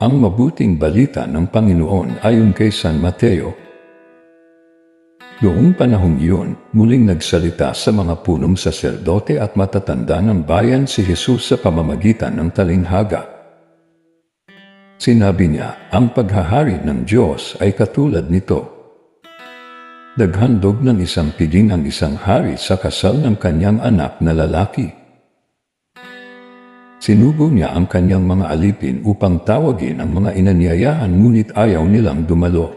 Ang mabuting balita ng Panginoon ayon kay San Mateo. Noong panahong iyon, muling nagsalita sa mga punong saserdote at matatanda ng bayan si Jesus sa pamamagitan ng talinghaga. Sinabi niya, ang paghahari ng Diyos ay katulad nito. Naghandog ng isang piging ang isang hari sa kasal ng kanyang anak na lalaki. Sinubo niya ang kanyang mga alipin upang tawagin ang mga inanyayahan ngunit ayaw nilang dumalo.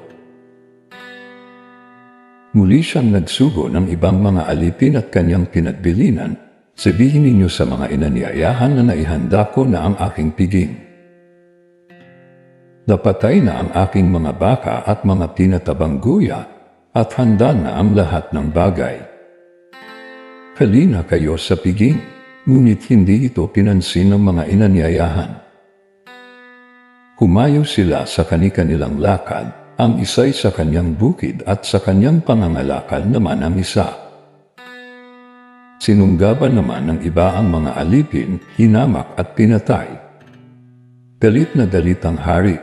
Muli siyang nagsugo ng ibang mga alipin at kanyang pinagbilinan, sabihin ninyo sa mga inanyayahan na naihanda ko na ang aking piging. Napatay na ang aking mga baka at mga tinatabang guya at handa na ang lahat ng bagay. Halina kayo sa piging ngunit hindi ito pinansin ng mga inanyayahan. Humayo sila sa kani-kanilang lakad, ang isa'y sa kanyang bukid at sa kanyang pangangalakal naman ang isa. Sinunggaban naman ng iba ang mga alipin, hinamak at pinatay. Galit na galit ang hari.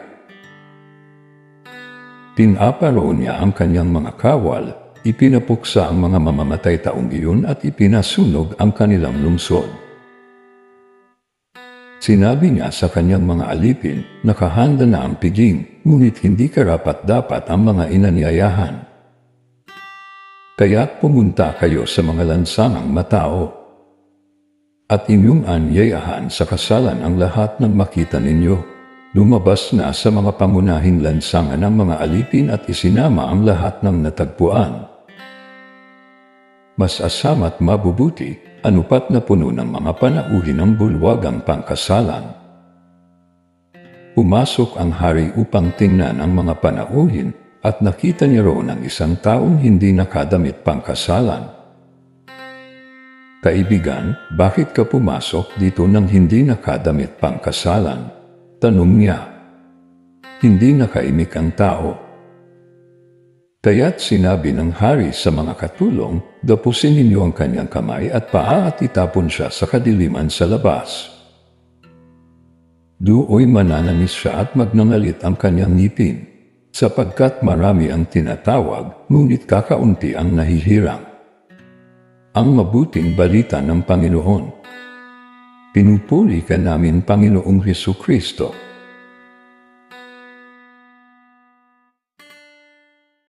Pinaparo niya ang kanyang mga kawal Ipinapuksa ang mga mamamatay taong iyon at ipinasunog ang kanilang lungsod. Sinabi niya sa kanyang mga alipin, nakahanda na ang piging, ngunit hindi karapat dapat ang mga inanyayahan. Kaya pumunta kayo sa mga lansangang matao at inyong anyayahan sa kasalan ang lahat ng makita ninyo Lumabas na sa mga pangunahing lansangan ng mga alipin at isinama ang lahat ng natagpuan. Mas asama't mabubuti, anupat na puno ng mga panauhin ng bulwagang pangkasalan. Pumasok ang hari upang tingnan ang mga panauhin at nakita niya roon ang isang taong hindi nakadamit pangkasalan. Kaibigan, bakit ka pumasok dito nang hindi nakadamit pangkasalan? Tanong niya. Hindi nakaimik ang tao. Kaya't sinabi ng hari sa mga katulong, dapusin ninyo ang kanyang kamay at paa at itapon siya sa kadiliman sa labas. Duoy manananis siya at magnangalit ang kanyang ngipin, sapagkat marami ang tinatawag, ngunit kakaunti ang nahihirang. Ang mabuting balita ng Panginoon. Pinupuri ka namin, Panginoong Heso Kristo.